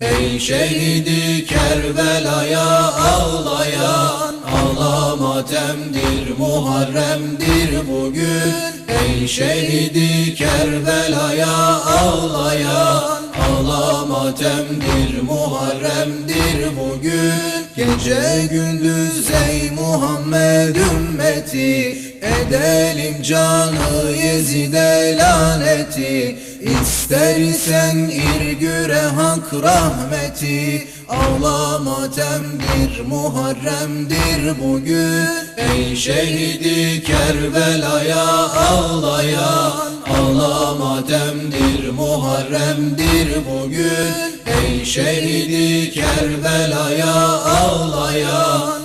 Ey şehidi Kerbela'ya ağlayan Ağlama temdir Muharrem'dir bugün. Ey şehidi Kerbela'ya ağlayan Ağlama temdir Muharrem'dir bugün. Gece gündüz ey Muhammed ümmeti Edelim canı Yezid'e laneti İster isen irgüre hak rahmeti Ağlama temdir Muharrem'dir bugün. Ey şehidi Kerbela'ya ağlayan Ağlama temdir Muharrem'dir bugün. Ey şehidi Kerbela'ya ağlayan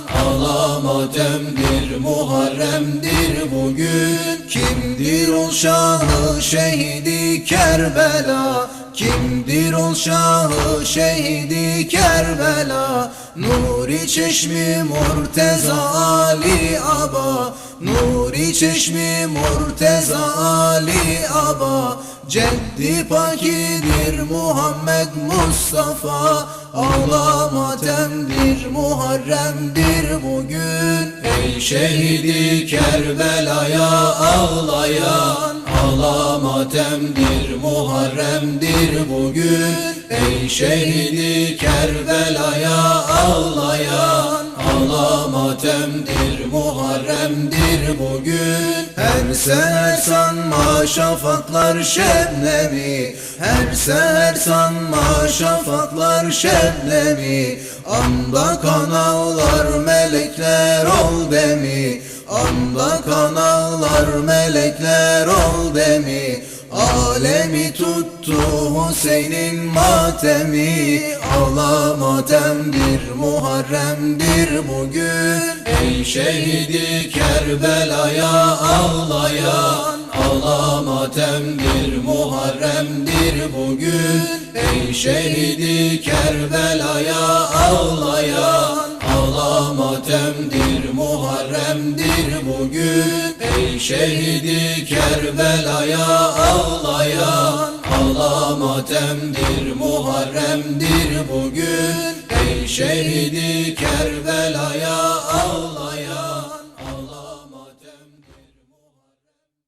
Ağlama temdir Muharrem'dir bugün. Kimdir o şahı şehidi Kerbela? Kimdir o şahı şehidi Kerbela? Nuri çeşmi Murteza Ali Aba Nuri çeşmi Murteza Ali Aba Ceddi pakidir Muhammed Mustafa. Ağlama temdir Muharrem'dir bugün. Ey şehidi Kerbela'ya ağlayan. Ağlama temdir Muharrem'dir bugün. Ey şehidi Kerbela'ya ağlayan Ağlama temdir Muharrem'dir bugün. Her seher sanma şafaklar şebnemi Her seher sanma şafaklar şebnemi Anda kan ağlar melekler ol demi. Anda kan ağlar melekler ol demi Alemi tuttu Hüseyin'in matemi. Ağlama temdir Muharrem'dir bugün. Ey şehidi Kerbela'ya ağlayan Ağlama temdir Muharrem'dir bugün. Ey şehidi Kerbela'ya ağlayan Ağlama temdir Muharrem'dir bugün. Ey şehidi Kerbela'ya ağlayan Ağlama temdir Muharrem'dir bugün. Ey şehidi Kerbela'ya ağlayan